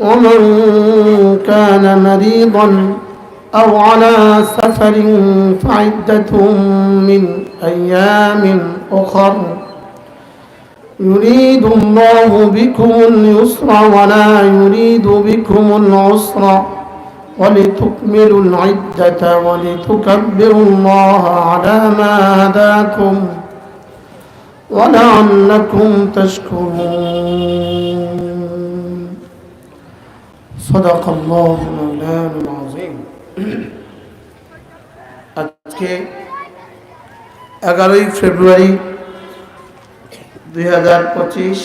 ومن كان مريضا أو على سفر فعدة من أيام أخر. يريد الله بكم اليسر ولا يريد بكم العسر. ولتكملوا العدة ولتكبروا الله على ما هداكم. ولعلكم تشكرون. صدق الله مولانا العظيم আজকে এগারোই ফেব্রুয়ারি দুই হাজার পঁচিশ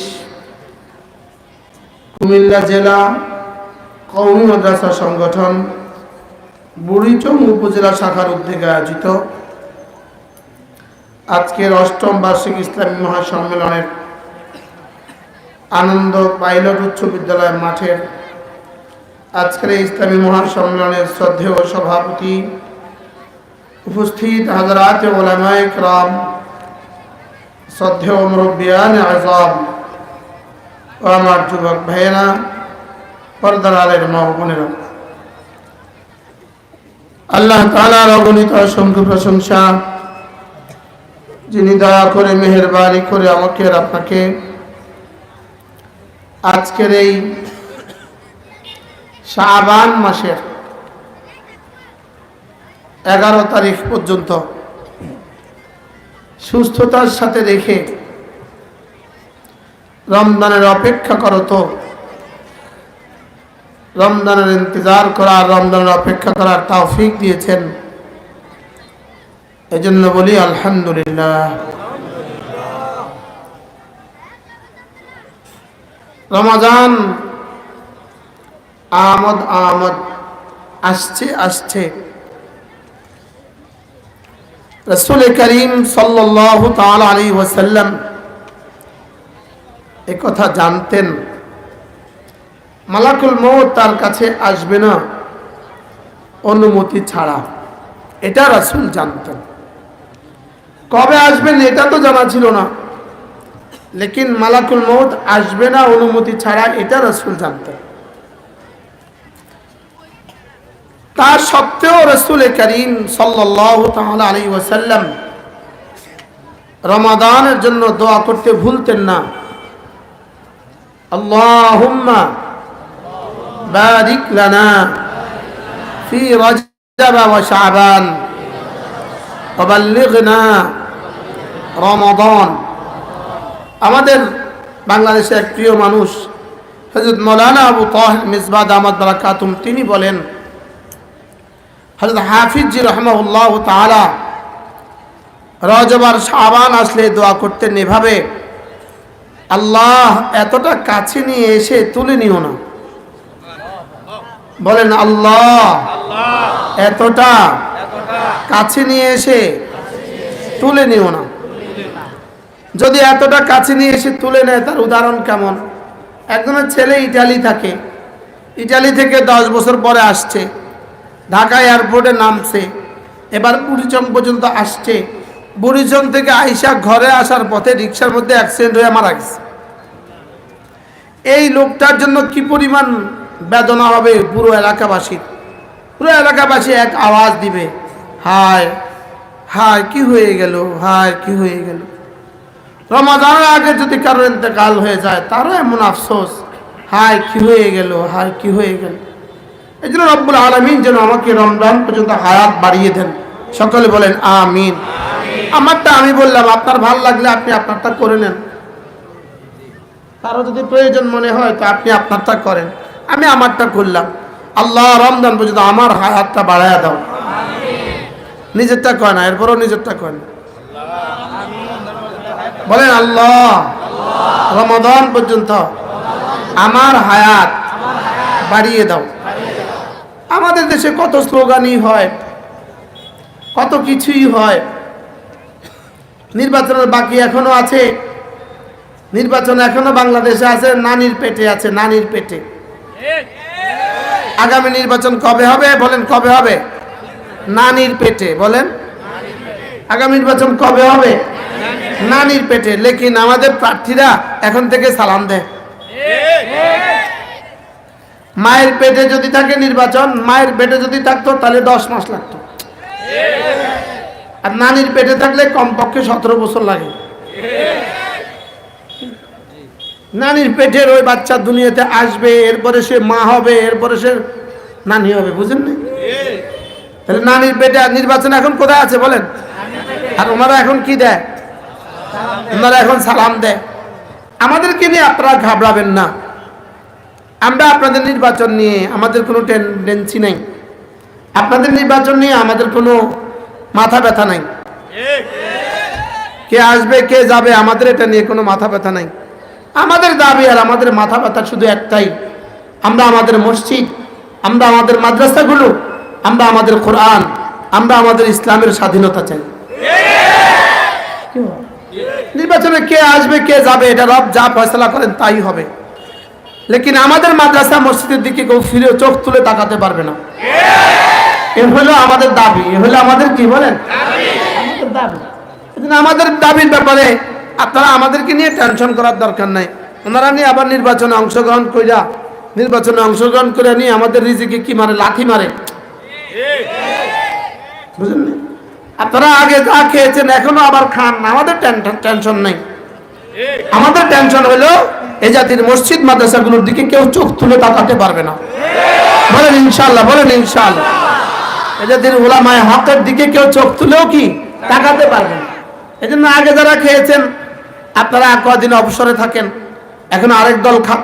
কুমিল্লা জেলা কৌমি মাদ্রাসা সংগঠন বুড়িচং উপজেলা শাখার উদ্যোগে আয়োজিত আজকের অষ্টম বার্ষিক ইসলামী মহাসম্মেলনের আনন্দ পাইলট উচ্চ বিদ্যালয় মাঠের আজকের ইসলামী মহাসম্মেলনের শ্রদ্ধেয় সভাপতি উপস্থিত হাজরাত ওলামায় রাম শ্রদ্ধেয় মুরব্বিয়ান আজম ও আমার যুবক ভাইয়েরা, পর্দার আলের মা বোনেরা। আল্লাহ তালার অগণিত অসংখ্য প্রশংসা, যিনি দয়া করে, মেহরবানি করে আমাকে আর আপনাকে আজকের এই শাবান মাসের এগারো তারিখ পর্যন্ত। সুস্থতার সাথে রেখে রমজানের অপেক্ষা করো তো। রমজানের ইন্তজার করার রমজানের অপেক্ষা করার তৌফিক দিয়েছেন। এজন্য বলি আলহামদুলিল্লাহ। রমাজান আমদ আমদ আসছে আসছে। রসুল করিম আলী ওসাল্লাম কথা জানতেন। মালাকুল মৌত তার কাছে আসবে না, অনুমতি ছাড়া। এটা রাসুল জানতেন। কবে আসবেন এটা তো জানা ছিল না। লেকিন মালাকুল মৌত আসবে না, অনুমতি ছাড়া এটা রসুল জানতেন। তার সত্ত্বেও রসুল করিম সাল্লাহ আলী ওসাল্লাম রমাদানের জন্য দোয়া করতে ভুলতেন না আল্লাহুম্মা বারিক লানা ফি রজব ওয়া শাবান وبلغنا রমাদান আমাদের বাংলাদেশের এক প্রিয় মানুষ হজরত মৌলানা আবু তাহের মিসবাদ আহমদ বারাকাতুম তিনি বলেন হজরত হাফিজি রহমাউল্লাহ তালা রজবার সাবান আসলে দোয়া করতেন এভাবে, আল্লাহ এতটা কাছে নিয়ে এসে তুলে নিও না। বলেন, আল্লাহ এতটা কাছে নিয়ে এসে তুলে নিও না। যদি এতটা কাছে নিয়ে এসে তুলে নেয়, তার উদাহরণ কেমন? একজনের ছেলে ইটালি থাকে, ইটালি থেকে দশ বছর পরে আসছে। ঢাকা এয়ারপোর্টে নামছে। এবার বুড়িচং পর্যন্ত আসছে। বুড়িচং থেকে আইসা ঘরে আসার পথে রিক্সার মধ্যে অ্যাক্সিডেন্ট হয়ে মারা গেছে। এই লোকটার জন্য কি পরিমাণ বেদনা হবে পুরো এলাকাবাসীর? পুরো এলাকাবাসী এক আওয়াজ দিবে, হায় হায়, কি হয়ে গেল? হায়, কি হয়ে গেল? রমাদানের আগে যদি কারও ইন্তেকাল হয়ে যায়, তারও এমন আফসোস, হায়, কি হয়ে গেল? হায়, কি হয়ে গেল? এই জন্য রব্বুল আলমিন যেন আমাকে রমজান পর্যন্ত হায়াত বাড়িয়ে দেন। সকলে বলেন আমিন। আমারটা আমি বললাম আপনার ভালো লাগলে আপনি আপনারটা করে নেন। কারও যদি প্রয়োজন মনে হয় তো আপনি আপনারটা করেন। আমি আমারটা করলাম। আল্লাহ রমজান পর্যন্ত আমার হায়াতটা বাড়াইয়া দাও। নিজেরটা কয় না এরপরও নিজেরটা কয় না। বলেন আল্লাহ রমাদান পর্যন্ত আমার হায়াত বাড়িয়ে দাও। আমাদের দেশে কত স্লোগানই হয়, কত কিছুই হয়। নির্বাচনের বাকি এখনও আছে। নির্বাচন এখনও বাংলাদেশে আছে, নানির পেটে আছে, নানির পেটে। আগামী নির্বাচন কবে হবে? বলেন, কবে হবে? নানির পেটে, বলেন। আগামী নির্বাচন কবে হবে? নানির পেটে। লেকিন আমাদের প্রার্থীরা এখন থেকে সালাম দেয়। মায়ের পেটে যদি থাকে নির্বাচন, মায়ের পেটে যদি থাকতো, তাহলে দশ মাস লাগতো। আর নানির পেটে থাকলে কমপক্ষে সতেরো বছর লাগে। নানির পেটের ওই বাচ্চা দুনিয়াতে আসবে, এরপরে সে মা হবে, এরপরে সে নানি হবে, বুঝেন না? তাহলে নানির পেটে নির্বাচন এখন কোথায় আছে বলেন? আর ওনারা এখন কি দেয়? ওনারা এখন সালাম দেয়। আমাদেরকে নিয়ে আপনারা ঘাবড়াবেন না। আমরা আপনাদের নির্বাচন নিয়ে আমাদের কোনো টেন্ডেন্সি নেই। আপনাদের নির্বাচন নিয়ে আমাদের কোনো মাথা ব্যথা নাই। কে আসবে, কে যাবে, আমাদের এটা নিয়ে কোনো মাথা ব্যথা নাই। আমাদের দাবি আর আমাদের মাথা ব্যথা শুধু একটাই। আমরা আমাদের মসজিদ, আমরা আমাদের মাদ্রাসাগুলো, আমরা আমাদের কোরআন, আমরা আমাদের ইসলামের স্বাধীনতা চাই। নির্বাচনে কে আসবে, কে যাবে, এটা রব যা ফয়সলা করেন তাই হবে। লেকিন আমাদের মাদ্রাসা মসজিদের দিকে কেউ ফিরে চোখ তুলে তাকাতে পারবে না। এ হলো আমাদের দাবি, এ হলো আমাদের কি বলেন? দাবি। আমাদের দাবির ব্যাপারে আপনারা আমাদেরকে নিয়ে টেনশন করার দরকার নাই। ওনারা নিয়ে আবার নির্বাচনে অংশগ্রহণ করিয়া নির্বাচনে অংশগ্রহণ করে নিয়ে আমাদের রিজিকে কি মারে, লাথি মারে? বুঝলেন? আপনারা আগে যা খেয়েছেন, এখনও আবার খান আমাদের টেনশন নেই। আমাদের টেনশন হলো এই জাতির মসজিদ, মাদ্রাসাগুলোর দিকে কেউ চোখ তুলে তাকাতে পারবে না। বলেন ইনশাল্লাহ বলেন ইনশাল্লাহ এই জাতির ওলামায় হকের দিকে কেউ চোখ তুলেও কি তাকাতে পারবে না? এই জন্য আগে যারা খেয়েছেন, আপনারা কদিন অবসরে থাকেন, এখন আরেক দল খা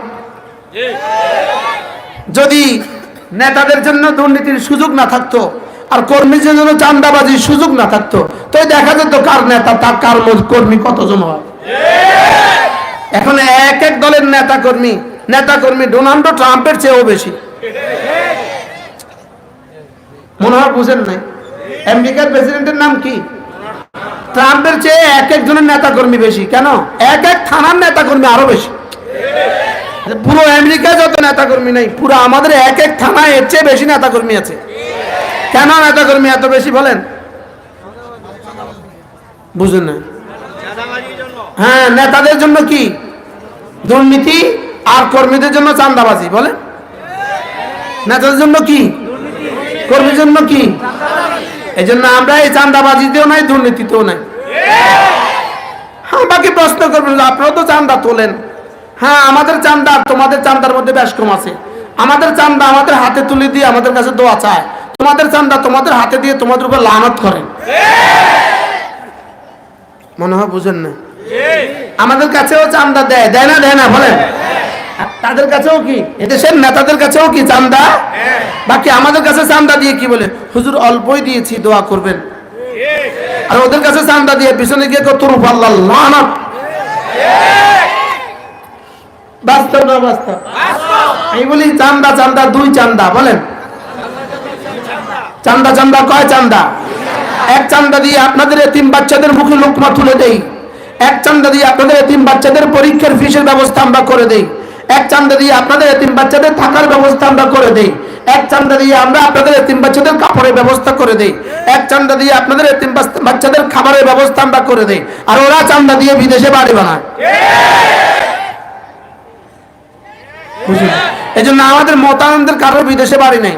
যদি নেতাদের জন্য দুর্নীতির সুযোগ না থাকতো, আর কর্মীদের জন্য চান্দাবাজির সুযোগ না থাকতো, তো দেখা যেত কার নেতা, তার কার কর্মী কতজন হয়। এখন এক এক দলের নেতা কর্মী নেতা কর্মী ডোনাল্ড ট্রাম্পের চেয়েও বেশি। মনে হয় বুঝেন নাই? আমেরিকার প্রেসিডেন্টের নাম কি? ট্রাম্পের চেয়ে এক একজনের নেতা কর্মী বেশি। কেন? এক এক থানার নেতা কর্মী আরও বেশি। পুরো আমেরিকায় যত নেতা কর্মী নেই, পুরো আমাদের এক এক থানায় এর চেয়ে বেশি নেতা কর্মী আছে। কেন নেতা কর্মী এত বেশি বলেন? বুঝুন না হ্যাঁ নেতাদের জন্য কি? দুর্নীতি আর কর্মীদের জন্য চান্দাবাজি বলেন নেতাদের জন্য কি? কর্মীর জন্য কি? এই জন্য আমরা এই চান্দাবাজিতেও নাই, দুর্নীতিতেও নাই। হ্যাঁ বাকি প্রশ্ন করবেন আপনারা তো চান্দা তোলেন। হ্যাঁ আমাদের চান্দা তোমাদের চান্দার মধ্যে বেশ কম আছে। আমাদের চান্দা আমাদের হাতে তুলে দিয়ে আমাদের কাছে দোয়া চায়। তোমাদের চান্দা তোমাদের হাতে দিয়ে তোমাদের উপর লানত করেন মনে হয় বুঝেন না। আমাদের কাছেও চান্দা দেয় দেয় না দেয় না, বলেন। তাদের কাছেও কি? এদেশের নেতাদের কাছেও কি চান্দা? বাকি আমাদের কাছে চান্দা দিয়ে কি বলে? হুজুর, অল্পই দিয়েছি, দোয়া করবেন। আর ওদের কাছে চান্দা দিয়ে পিছনে গিয়ে কত বাস্তব না বাস্তব? আমি বলি, চান্দা চান্দা, দুই চান্দা, বলেন। চান্দা চান্দা, কয় চান্দা? এক চান্দা দিয়ে আপনাদের এতিম বাচ্চাদের মুখে লোকমা তুলে দেই। এক চান্দা দিয়ে আপনাদের এতিম বাচ্চাদের পরীক্ষার ফিসের ব্যবস্থা আমরা করে দেই। এক চান্দা দিয়ে আপনাদের এতিম বাচ্চাদের থাকার ব্যবস্থা আমরা করে দেই। এক চান্দা দিয়ে আমরা আপনাদের এতিম বাচ্চাদের কাপড়ের ব্যবস্থা করে দেই। এক চান্দা দিয়ে আপনাদের এতিম বাচ্চাদের খাবারের ব্যবস্থা আমরা করে দেই। আর ওরা চান্দা দিয়ে বিদেশে বাড়ি বানায়? এই জন্য আমাদের মতানন্দের কারোর বিদেশে বাড়ি নেই।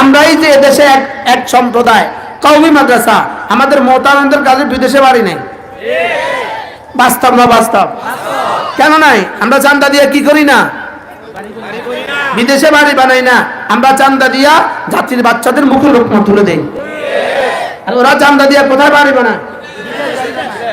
আমরাই যে এদেশে এক এক সম্প্রদায়। কৌমি মাদ্রাসা। আমাদের মতানন্দের কাজে বিদেশে বাড়ি নেই। বাস্তব না বাস্তব? কেন নাই? আমরা চান্দা দিয়ে কি করি না? বিদেশে বাড়ি বানাই না। আমরা চান্দা দিয়া জাতির বাচ্চাদের মুখে লোকমা তুলে দেই। আর ওরা চান্দা দিয়া কোথায় বাড়ি বানায়?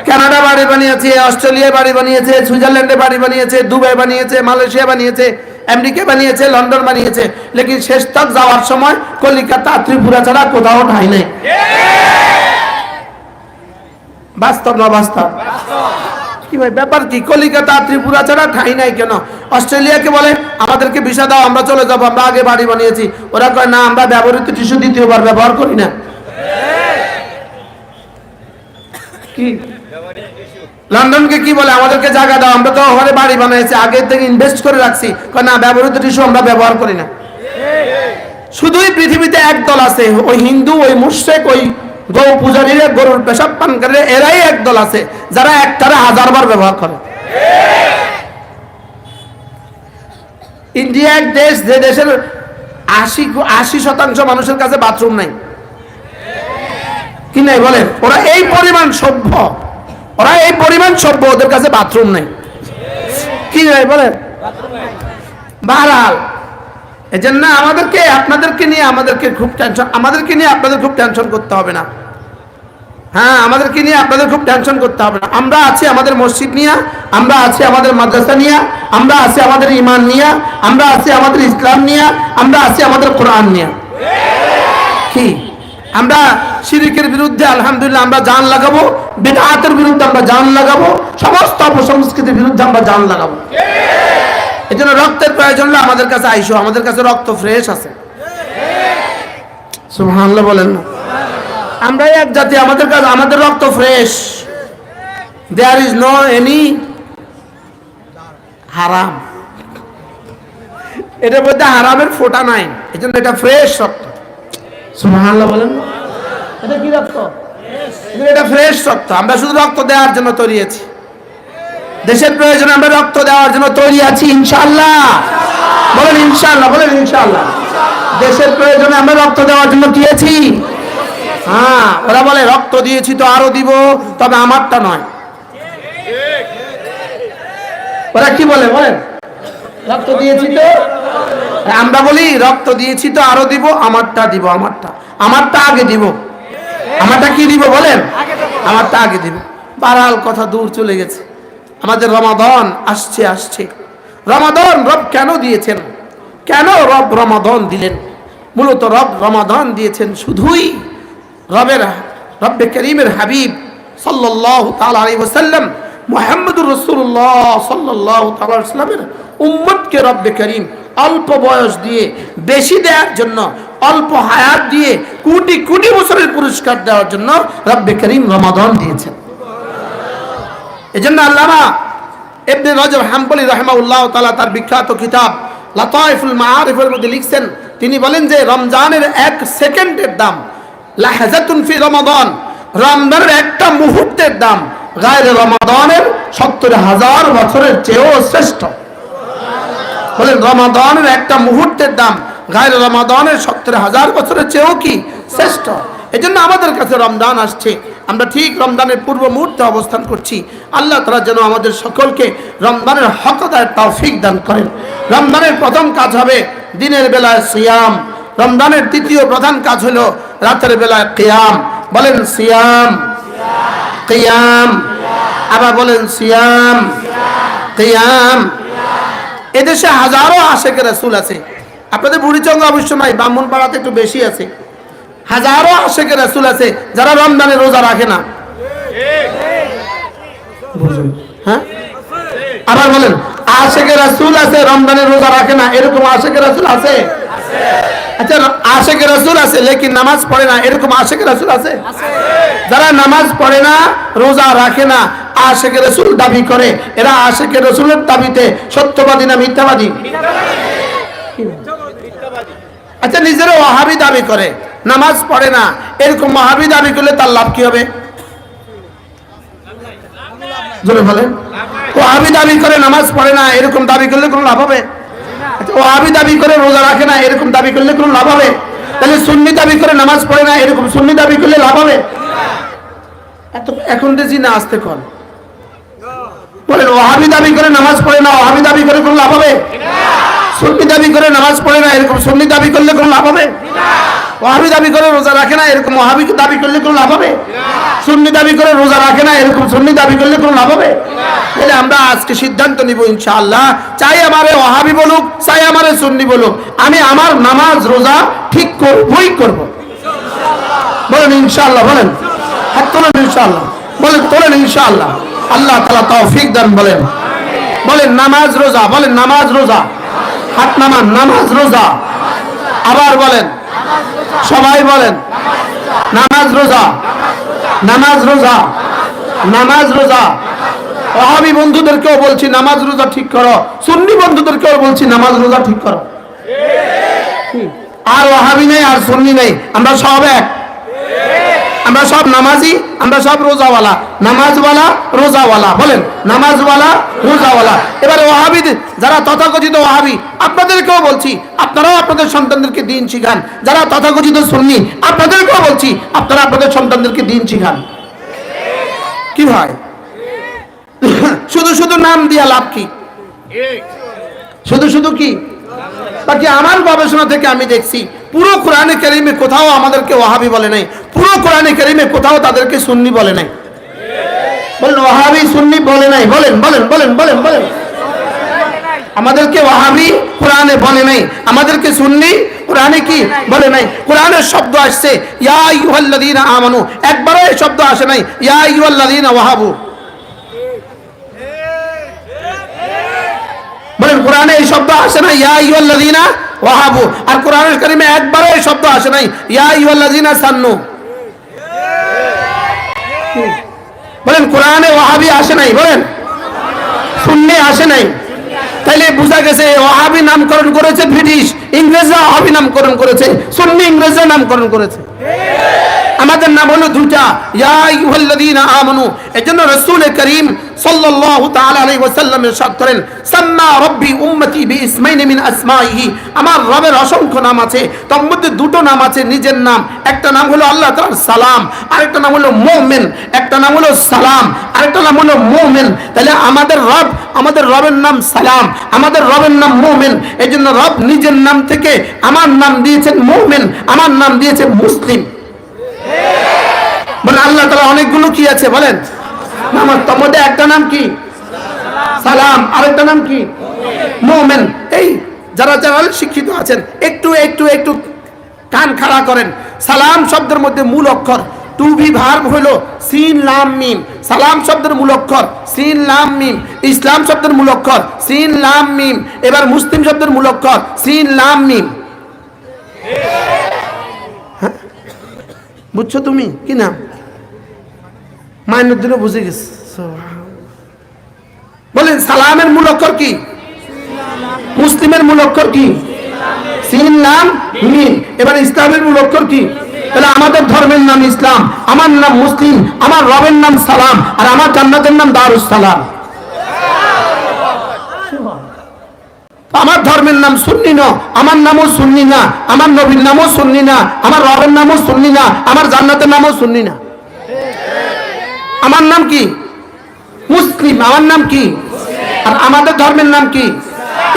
কানাডা বাড়ি বানিয়েছে অস্ট্রেলিয়া বাড়ি বানিয়েছে, সুইজারল্যান্ডে বাড়ি বানিয়েছে, দুবাই বানিয়েছে, মালয়েশিয়া বানিয়েছে। আমেরিকা বানিয়েছে, লন্ডন বানিয়েছে, লেকিন শেষ তক যাওয়ার সময় কলিকাতা, ত্রিপুরা ছাড়া কোথাও ঠাই নেই। বাস্তব না বাস্তব? কি ব্যাপার কি? কলিকাতা, ত্রিপুরা ছাড়া ঠাই নাই কেন? অস্ট্রেলিয়াকে বলে, আমাদেরকে ভিসা দাও, আমরা চলে যাব, আমরা আগে বাড়ি বানিয়েছি। ওরা কয়, না, আমরা ব্যবহৃত টিস্যু দ্বিতীয়বার ব্যবহার করি না। কি? লন্ডনকে কি বলে? আমাদেরকে জায়গা দাও, আমরা তো ওখানে বাড়ি বানাইছি, আগে থেকে ইনভেস্ট করে রাখছি। কয়, না, ব্যবহৃত টিস্যু আমরা ব্যবহার করি না। শুধুই পৃথিবীতে এক দল আছে, ওই হিন্দু, ওই মুশ্রেক, ওই গৌ পূজারীরা, গরুর পেশাব পানকারীরা, এরাই এক দল আছে, যারা একটারে হাজারবার ব্যবহার করে। ইন্ডিয়া এক দেশ, যে দেশের আশি আশি শতাংশ মানুষের কাছে বাথরুম নাই। কি নাই বলেন? ওরা এই পরিমাণ সভ্য। ওরা এই পরিমাণ সভ্য, ওদের কাছে বাথরুম নেই। কি নাই বলেন? বাহারাল। এই জন্য আমাদেরকে, আপনাদেরকে নিয়ে আমাদেরকে খুব টেনশন আমাদেরকে নিয়ে আপনাদের খুব টেনশন করতে হবে না। হ্যাঁ আমাদেরকে নিয়ে আপনাদের খুব টেনশন করতে হবে না। আমরা আছি আমাদের মসজিদ নিয়ে, আমরা আছি আমাদের মাদ্রাসা নিয়ে, আমরা আছি আমাদের ইমান নিয়ে, আমরা আছি আমাদের ইসলাম নিয়ে, আমরা আছি আমাদের কোরআন নিয়ে। কি? আমরা শিরিকের বিরুদ্ধে, আলহামদুলিল্লাহ, আমরা জান লাগাবো। বেদাতের বিরুদ্ধে আমরা জান লাগাবো। সমস্ত অপসংস্কৃতির বিরুদ্ধে আমরা জান লাগাবো। এই জন্য রক্তের প্রয়োজন হলে আমাদের কাছে আইসো। আমাদের কাছে রক্ত ফ্রেশ আছে। সুবহানাল্লাহ বলেন না। আমরা এক জাতি, আমাদের কাছে আমাদের রক্ত fresh there is no any হারাম। এটার মধ্যে হারামের ফোঁটা নাই। এই জন্য এটা ফ্রেশ রক্ত। সুবহানাল্লাহ বলেন। এটা কি রক্ত? এটা ফ্রেশ রক্ত। আমরা শুধু রক্ত দেওয়ার জন্য তৈরি আছি। দেশের প্রয়োজনে আমরা রক্ত দেওয়ার জন্য তৈরি আছি ইনশাআল্লাহ। বলেন ইনশাআল্লাহ বলেন ইনশাআল্লাহ। দেশের প্রয়োজনে আমরা রক্ত দেওয়ার জন্য আছি? হ্যাঁ ওরা বলে রক্ত দিয়েছি তো আরও দিব তবে আমারটা নয়। ওরা কি বলে বলেন? রক্ত দিয়েছি তো? আমরা বলি, রক্ত দিয়েছি তো আরও দিব, আমারটা দিব, আমারটা। আমারটা আগে দিব। আমারটা কি দিব বলেন? আমারটা আগে দিব। বারাল কথা দূর চলে গেছে। আমাদের রমাদন আসছে আসছে। রমাদন রব কেন দিয়েছেন? কেন রব রমাদন দিলেন? মূলত রব রমাদন দিয়েছেন শুধুই রবের, রব্বে করিমের হাবিব সাল্লাল্লাহু তাআলা আলাইহি ওয়াসাল্লাম, মুহাম্মদুর তাআলা আলাইহি ওয়াসাল্লামের উম্মতকে রব্বে করিম অল্প বয়স দিয়ে, বেশি দেওয়ার জন্য, অল্প হায়াত দিয়ে, কোটি কোটি বছরের পুরস্কার দেওয়ার জন্য রব্বে করিম রমাদন দিয়েছেন। এজন্য আল্লামা ইবনে রজব হাম্বলি রাহমাউল্লাহ তাআলা তার বিখ্যাত কিতাব লাতাইফুল মাআরিফের মধ্যে লিখছেন, তিনি বলেন যে রমজানের এক সেকেন্ডের দাম, লাহাজাতুন ফি রমাদান, রমজানের একটা মুহূর্তের দাম, গায়রে রমাদানের সত্তর হাজার বছরের চেয়েও শ্রেষ্ঠ। বলেন রমাদানের একটা মুহূর্তের দাম। গায়ের রমাদানের সত্তর হাজার বছরের চেয়েও কি শ্রেষ্ঠ? এই জন্য আমাদের কাছে রমজান আসছে। আমরা ঠিক রমজানের পূর্ব মুহূর্তে অবস্থান করছি। আল্লাহ তারা যেন আমাদের সকলকে রমজানের হকদার তৌফিক দান করেন। রমজানের প্রথম কাজ হবে দিনের বেলায় সিয়াম। রমজানের দ্বিতীয় প্রধান কাজ হলো রাতের বেলায় কিয়াম। বলেন সিয়াম। কিয়াম। আবার বলেন সিয়াম। কিয়াম। এদেশে হাজারো আশেখ রাসুল আছে। আপনাদের বুড়িচঙ্গ অবশ্য নাই ব্রাহ্মণ পাড়াতে একটু বেশি আছে। হাজারো আশেখ রাসুল আছে যারা রমজানে রোজা রাখে না। হ্যাঁ? আবার বলেন আশেখের রাসুল আছে রমজানের রোজা রাখে না এরকম আশেখের রাসুল আছে? আচ্ছা আশেখের রাসুল আছে লেকিন নামাজ পড়ে না এরকম আশেখের রাসুল আছে। যারা নামাজ পড়ে না রোজা রাখে না আশেখের রসুল দাবি করে। এরা আশেখের রসুলের দাবিতে সত্যবাদী না মিথ্যাবাদী? আচ্ছা নিজেরা ওহাবি দাবি করে। নামাজ পড়ে না। এরকম ওহাবি দাবি করলে তার লাভ কি হবে? জোরে দাবি করে নামাজ পড়ে না, এরকম দাবি করলে কোনো লাভ হবে? আচ্ছা ওহাবি দাবি করে রোজা রাখে না, এরকম দাবি করলে কোনো লাভ হবে? তাহলে সুন্নি দাবি করে নামাজ পড়ে না, এরকম সুন্নি দাবি করলে লাভ হবে? এত এখন দেখছি না, আসতে কর। বলেন ওহাবি দাবি করে নামাজ পড়ে না ওহাবি দাবি করে কোনো লাভ হবে? সুন্নি দাবি করে নামাজ পড়ে না, এরকম সুন্নি দাবি করলে কোনো লাভ হবে? ওহাবি দাবি করে রোজা রাখে না, এরকম ওহাবি দাবি করলে কোনো লাভ হবে? সুন্নি দাবি করে রোজা রাখে না, এরকম সুন্নি দাবি করলে কোনো লাভ হবে? তাহলে আমরা আজকে সিদ্ধান্ত নিব ইনশাআল্লাহ। চাই আমারে ওহাবি বলুক, চাই আমারে সুন্নি বলুক। আমি আমার নামাজ, রোজা ঠিক করবই করব। বলেন ইনশাআল্লাহ, বলেন। হাত তোলেন ইনশাআল্লাহ। বলেন, তোলেন ইনশাআল্লাহ। আল্লাহ তালা তৌফিক দান বলেন। বলেন, নামাজ রোজা, বলেন, নামাজ রোজা। হাত নামান, নামাজ রোজা। আবার বলেন, সবাই বলেন, নামাজ রোজা নামাজ রোজা নামাজ রোজা। ওহাবি বন্ধুদেরকেও বলছি, নামাজ রোজা ঠিক করো। সুন্নি বন্ধুদেরকেও বলছি, নামাজ রোজা ঠিক করো। আর ওহাবি নেই, আর সুন্নি নেই। আমরা সব এক। আমরা সব নামাজি আমরা সব রোজাওয়ালা। নামাজওয়ালা রোজাওয়ালা। বলেন নামাজওয়ালা রোজাওয়ালা। এবারে ওহাবি যারা তথাকথিত ওহাবি আপনাদেরকেও বলছি আপনারাও আপনাদের সন্তানদেরকে দিন শিখান। যারা তথাকথিত সুন্নি আপনাদেরকেও বলছি আপনারা আপনাদের সন্তানদেরকে দিন শিখান। কি হয় শুধু শুধু নাম দিয়া লাভ কি? শুধু শুধু কি? বাকি আমার গবেষণা থেকে আমি দেখছি, পুরো কোরআনে কারিমে কোথাও আমাদেরকে ওয়াহাবি বলে নাই, পুরো কোরআনে কারিমে কোথাও তাদেরকে সুন্নি বলে নাই। বলেন, ওয়াহাবি, সুন্নি বলে নাই, বলেন বলেন বলেন বলেন বলেন। আমাদেরকে ওয়াহাবি কোরআনে বলে নাই, আমাদেরকে সুন্নি কোরআনে কি বলে নাই? কোরআনের শব্দ আসছে, ইয়া আইয়ুহাল্লাযীনা আমানু, একবারও এই শব্দ আসে নাই, ইয়া আইয়ুহাল্লাযীনা ওয়াহাবু। বলেন, কোরআনে এই শব্দ আসে না ইয়া আইয়ুহাল্লাযীনা ওয়াহাবু। আর কোরআনের কারিমে একবারও এই শব্দ আসে নাই, ইয়া আইয়ুহাল্লাযীনা সান্নু। বলেন, কোরআনে ওয়াহাবি আসে নাই, বলেন। শূন্যে আসে নাই। তাইলে বোঝা গেছে ওয়াহাবি নামকরণ করেছে ব্রিটিশ, ইংরেজরা ওয়াহাবি নামকরণ করেছে, সুন্নি ইংরেজরা নামকরণ করেছে। আমাদের নাম হলো দুটা ইয়া আইয়ুহাল্লাযীনা আমানু। এজন্য রাসূল করিম সাল্লাল্লাহু তাআলা আলাইহি ওয়াসাল্লাম ইরশাদ করেন, সাম্মা রাব্বি উম্মতি বিইসমাইন মিন আসমাইহি। আমার রবের অসংখ্য নাম আছে, তার মধ্যে দুটো নাম আছে নিজের নাম। একটা নাম হলো আল্লাহ তাআলার সালাম, আরেকটা নাম হলো মুমিন। একটা নাম হলো সালাম, আরেকটা নাম হলো মুমিন। তাহলে আমাদের রব, আমাদের রবের নাম সালাম, আমাদের রবের নাম মুমিন। এজন্য রব নিজের নাম থেকে আমার নাম দিয়েছেন মুমিন, আমার নাম দিয়েছেন মুসলিম। বলে আল্লাহ তালা অনেকগুলো কি আছে বলেন? আমার তার মধ্যে একটা নাম কি? সালাম। আরেকটা নাম কি? মোমেন। এই, যারা যারা শিক্ষিত আছেন, একটু একটু একটু কান খাড়া করেন। সালাম শব্দের মধ্যে মূল অক্ষর। টু বি ভার্ব হলো সিন, লাম, মিম। সালাম শব্দের মূল অক্ষর, সিন, লাম, মিম। ইসলাম শব্দের মূল অক্ষর, সিন, লাম, মিম। এবার মুসলিম শব্দের মূল অক্ষর, সিন, লাম, মিম। বুঝছ তুমি? কি নাম? মাইনুদ্দিনও বুঝে গেছে। বলেন, সালামের মূল অক্ষর কি? মুসলিমের মূল অক্ষর কি? সিন নাম মিন। এবার ইসলামের মূল অক্ষর কি? তাহলে আমাদের ধর্মের নাম ইসলাম, আমার নাম মুসলিম, আমার রবের নাম সালাম, আর আমার জান্নাতের নাম দারুস সালাম আমার ধর্মের নাম সুন্নি না, আমার নামও সুন্নি না, আমার নবীর নামও সুন্নি না, আমার রবের নামও সুন্নি না, আমার জান্নাতের নামও সুন্নি না। আমার নাম কি? মুসলিম, আমার নাম কি? আর আমাদের ধর্মের নাম কি?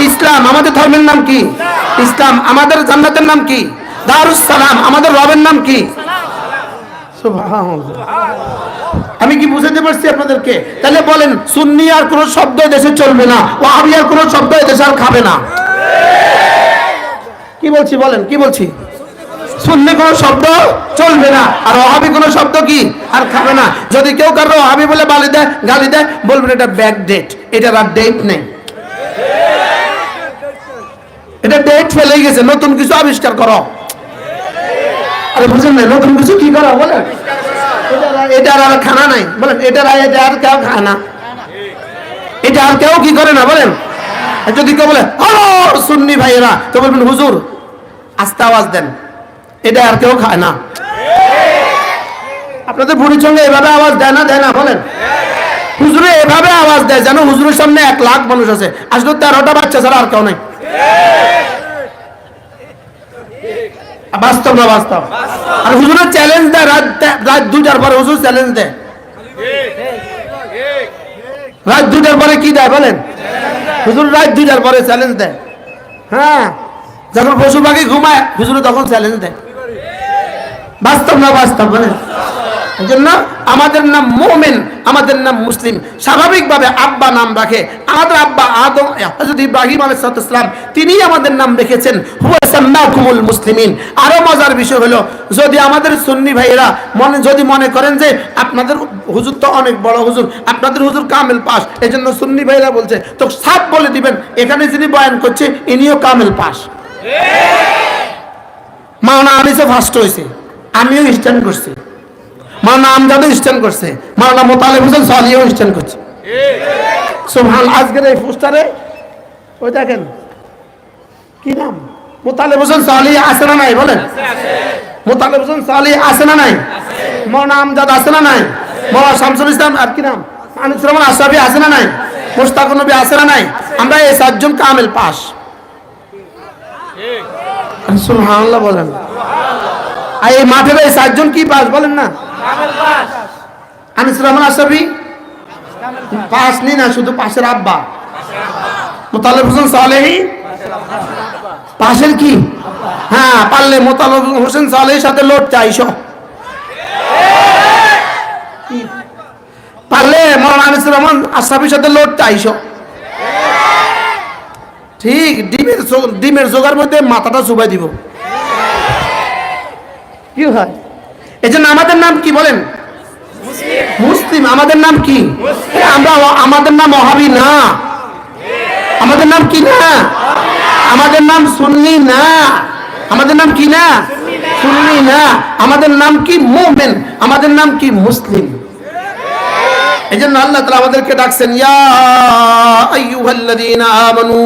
ইসলাম, আমাদের ধর্মের নাম কি? ইসলাম, আমাদের জান্নাতের নাম কি? দারুস সালাম আমাদের রবের নাম কি? আমি কি বুঝাতে পারছি আপনাদেরকে? তাহলে বলেন, সুন্নি আর কোন শব্দ দেশে চলবে না ও ওয়াহাবি আর কোন শব্দ দেশে আর খাবে না। কি বলছি বলেন, কি বলছি? সুন্নি কোনো শব্দ চলবে না। আর ওহাবি কোনো শব্দ কি? আর খাবে না। যদি কেউ কারও ওহাবি বলে বালি দেয়, গালি দেয় বলবেন এটা ব্যাক ডেট এটার আর ডেট নেই। এটা ডেট ফেলে গেছে। নতুন কিছু আবিষ্কার করো। আরে না, নতুন কিছু কি করো বলেন? এটার আর- খানা নাই। বলেন, এটার এটা আর কেউ খায় না। এটা আর কেউ কি করে না? বলেন। যদি কেউ বলে সুন্নি ভাইয়েরা। তো বলবেন, হুজুর, আস্তে আওয়াজ দেন। এটা আর কেউ খায় না। আপনাদের বুড়ির সঙ্গে এভাবে আওয়াজ দেয় না দেয় না, বলেন। হুজুরে এভাবে আওয়াজ দেয়, যেন হুজুরের সামনে এক লাখ মানুষ আছে। আসলে তেরোটা বাচ্চা ছাড়া আর কেউ নাই। বাস্তব না বাস্তব? আর হুজুরের চ্যালেঞ্জ দেয়, রাত রাত দুটার পরে হুজুর চ্যালেঞ্জ দেয়। রাত দুটার পরে কি দেয়, বলেন? হুজুর রাত দুটার পরে চ্যালেঞ্জ দেয়। হ্যাঁ যখন পশু পাখি ঘুমায়, হুজুর তখন চ্যালেঞ্জ দেয়। বাস্তব না বাস্তব এই জন্য আমাদের নাম মোমেন, আমাদের নাম মুসলিম। স্বাভাবিকভাবে আব্বা নাম রাখে। আমাদের আব্বা আদম হযরত ইব্রাহিম আলাইহিসসালাম তিনি আমাদের নাম রেখেছেন। হুয়া মুসলিমিন। আরও মজার বিষয় হলো, যদি আমাদের সুন্নি ভাইয়েরা মনে, যদি মনে করেন যে আপনাদের হুজুর তো অনেক বড় হুজুর, আপনাদের হুজুর কামেল পাস এই জন্য সুন্নি ভাইয়েরা বলছে, তো সাপ বলে দিবেন, এখানে যিনি বয়ান করছে, ইনিও কামেল পাস মাওনা আনিসে ফার্স্ট হয়েছে। আমিও স্ট্যান্ড করছি। মাওনা আমজাদও স্ট্যান্ড করছে। মাওনা মোতালেব হোসেন সালিও স্ট্যান্ড করছে। সুবহান, আজকের এই পোস্টারে, ওই দেখেন, কি নাম? মোতালেব হোসেন সালি আছে না নাই, বলেন? মোতালেব হোসেন সালি আছে না নাই? মৌলানা আমজাদ আছে না নাই? মৌলানা শামসুল ইসলাম, আর কি নাম? আনিস রহমান আশরাফি আছে না নাই? মুস্তাক নবী আছে না নাই? আমরা এই সাতজন কামেল পাস সুবহানাল্লাহ বলেন। আর এই মাঠের এই সাতজন কি পাস বলেন না? আনিস রহমান আশরাফি? পাস নি না, শুধু পাশের আব্বা। মোতালেব হোসেন সালেহি? পাশের কি? হ্যাঁ পারলে মোতালেব হোসেন সালেহির সাথে লোট চাইশ পারলে মৌলানা আনিসুর রহমান আশরাফির সাথে লোট চাইশ ঠিক, ডিমের ডিমের জোগার মধ্যে মাথাটা চুবাই দিব। কি হয়? এই জন্য আমাদের নাম কি বলেন? মুসলিম। আমাদের নাম কি? আমরা আমাদের নাম ওহাবি না। আমাদের নাম কি না? আমাদের নাম সুন্নি না। আমাদের নাম কি না? সুন্নি না। আমাদের নাম কি মোমেন? আমাদের নাম কি মুসলিম? এই জন্য আল্লাহ তালা আমাদেরকে ডাকছেন ইয়া আমানু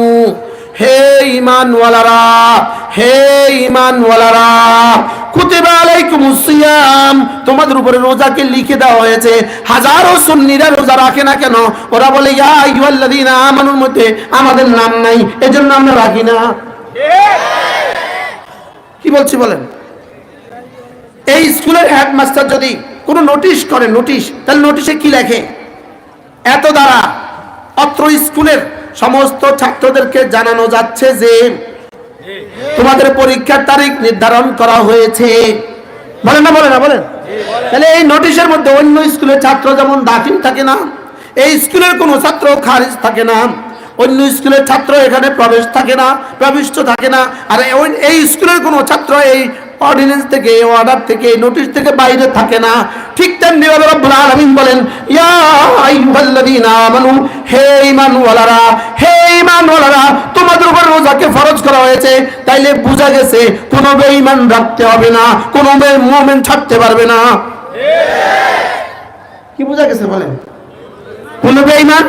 হে ঈমানওয়ালারা হে ঈমানওয়ালারা কুতিবা আলাইকুমুস সিয়াম। তোমাদের উপরে রোজাকে লিখে দেওয়া হয়েছে। হাজারো সুন্নিরা রোজা রাখে না কেন? ওরা বলে, ইয়া আইয়ুহাল্লাযীনা আমানুর মধ্যে আমাদের নাম নাই, এজন্য আমরা রাখি না। কি বলছি বলেন? এই স্কুলের হেডমাস্টার যদি কোনো নোটিশ করে, নোটিশ, তাহলে নোটিশে কি লেখে? এত দ্বারা অত্র স্কুলের সমস্ত ছাত্রদেরকে জানানো যাচ্ছে যে তোমাদের পরীক্ষার তারিখ নির্ধারণ করা হয়েছে। বলেন না বলে না, বলেন। তাহলে এই নোটিশের মধ্যে অন্য স্কুলের ছাত্র যেমন দাখিল থাকে না, এই স্কুলের কোনো ছাত্র খারিজ থাকে না। অন্য স্কুলের ছাত্র এখানে প্রবেশ থাকে না, প্রবিষ্ট থাকে না। আর এই স্কুলের কোনো ছাত্র এই অর্ডিন্যান্স থেকে, এই অর্ডার থেকে, এই নোটিশ থেকে বাইরে থাকে না। ঠিক তেমনি রব্বুল আলামিন বলেন, ইয়া হে ঈমানওয়ালারা, হে ঈমানওয়ালারা তোমাদের উপর রোজাকে ফরজ করা হয়েছে। তাইলে বোঝা গেছে, কোনো বেঈমান রাখতে হবে না, কোনো মুমিন ছাড়তে পারবে না। কি বোঝা গেছে বলেন? কোনো বেঈমান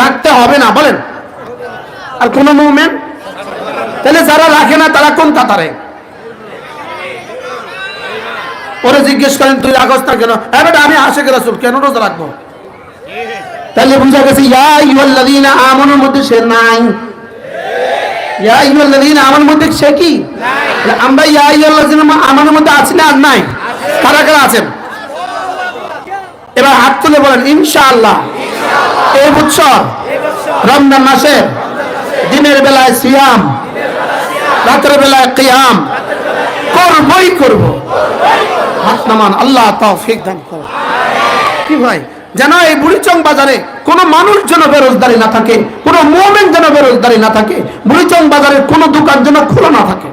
রাখতে হবে না, বলেন। আর কোন মুমিন? তাহলে যারা রাখে না, তারা কোন কাতারে? ওরে জিজ্ঞেস করেন, তুই রাখস না কেন? হ্যাঁ বেটা, আমি আশেখ রাসুল, কেন রোজা রাখব? তাহলে বুঝা গেছে আমানুর মধ্যে সে নাই। ইয়া আমানুর মধ্যে সে কি? আমরা আমানুর মধ্যে আছি না আর নাই? কারা কারা আছেন? এবার হাত তুলে বলেন ইনশাআল্লাহ। এই বছর রমজান মাসে দিনের বেলায় সিয়াম রাতের বেলায় কিয়াম। করবই করব। হাত নামান আল্লাহ তৌফিক দান করো কি ভাই? যেন এই বুড়িচং বাজারে কোনো মানুষ যেন বেরোজগারি না থাকে কোনো মোমেন যেন বেরোজগারি না থাকে বুড়িচং বাজারের কোনো দোকান যেন খোলা না থাকে।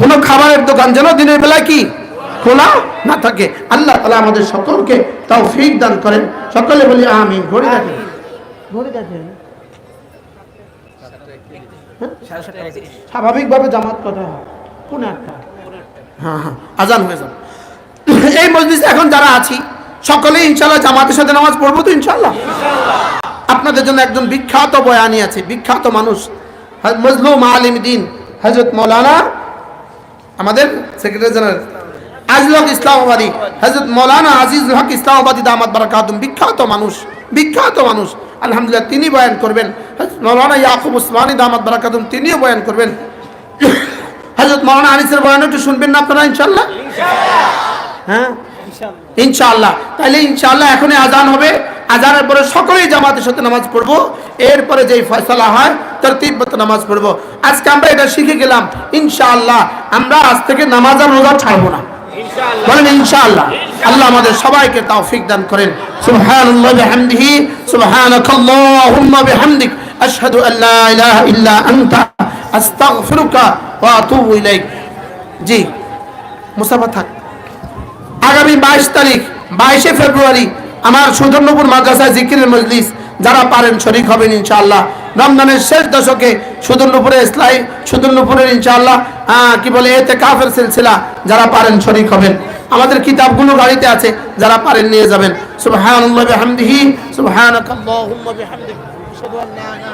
কোনো খাবারের দোকান যেন দিনের বেলায় কি খোলা না থাকে। আল্লাহ তালা আমাদের সকলকে তাও ফিক দান করেন। সকলে বলি আমি ঘড়ি দেখেন। ঘড়ি দেখেন। স্বাভাবিকভাবে জামাত কথা হয়। কোন একটা? হ্যাঁ হ্যাঁ। আজান হয়ে যাবে। এই মজলিসে এখন যারা আছি সকলে ইনশাল্লাহ জামাতের সাথে নামাজ পড়ব তো ইনশাল্লাহ আপনাদের জন্য একজন বিখ্যাত বয়ানি আছে বিখ্যাত মানুষ মজলুম আলিম দিন হজরত মৌলানা আমাদের সেক্রেটারি জেনারেল আজিল হক ইসলামাবাদী হজরত মৌলানা আজিজুল হক ইসলামাবাদী দামাত বারাকাতুম বিখ্যাত মানুষ বিখ্যাত মানুষ। আলহামদুলিল্লাহ তিনি বয়ান করবেন। মৌলানা ইয়াকুব উসমানী দামাত বারাকাতুম তিনিও বয়ান করবেন। হজরত মৌলানা আনিসের বয়ান একটু শুনবেন না আপনারা ইনশাল্লাহ হ্যাঁ? ইনশাআল্লাহ। তাহলে ইনশাআল্লাহ এখনই আজান হবে। আজানের পরে সকলেই জামাতের সাথে নামাজ পড়ব। এরপরে যেই ফয়সালা হয় তার তিব্বত নামাজ পড়ব। আজকে আমরা এটা শিখে গেলাম ইনশাআল্লাহ আমরা আজ থেকে নামাজ আর রোজা ছাড়বো না। বলেন ইনশাআল্লাহ। আল্লাহ আমাদের সবাইকে তৌফিক দান করেন। সুবহানাল্লাহি বিহামদিহি সুবহানাকাল্লাহুম্মা বিহামদিক আশহাদু আল্লা ইলাহা ইল্লা আনতা আস্তাগফিরুকা ওয়া আতুবু ইলাইক। জি মুসাফা থাক। আগামী বাইশ তারিখ, বাইশে ফেব্রুয়ারি আমার সুধর্ণপুর মাদ্রাসায় জিকিরের মজলিস। যারা পারেন শরিক হবেন ইনশাআল্লাহ। রমজানের শেষ দশকে সুদর্ণপুরে ইসলাই সুদর্ণপুরের ইনশাআল্লাহ কি বলে, এতে কাফের সিলসিলা, যারা পারেন শরিক হবেন। আমাদের কিতাবগুলো গাড়িতে আছে, যারা পারেন নিয়ে যাবেন। সুবহানাল্লাহি বিহামদিহি, সুবহানাকাল্লাহুম্মা ইলাহা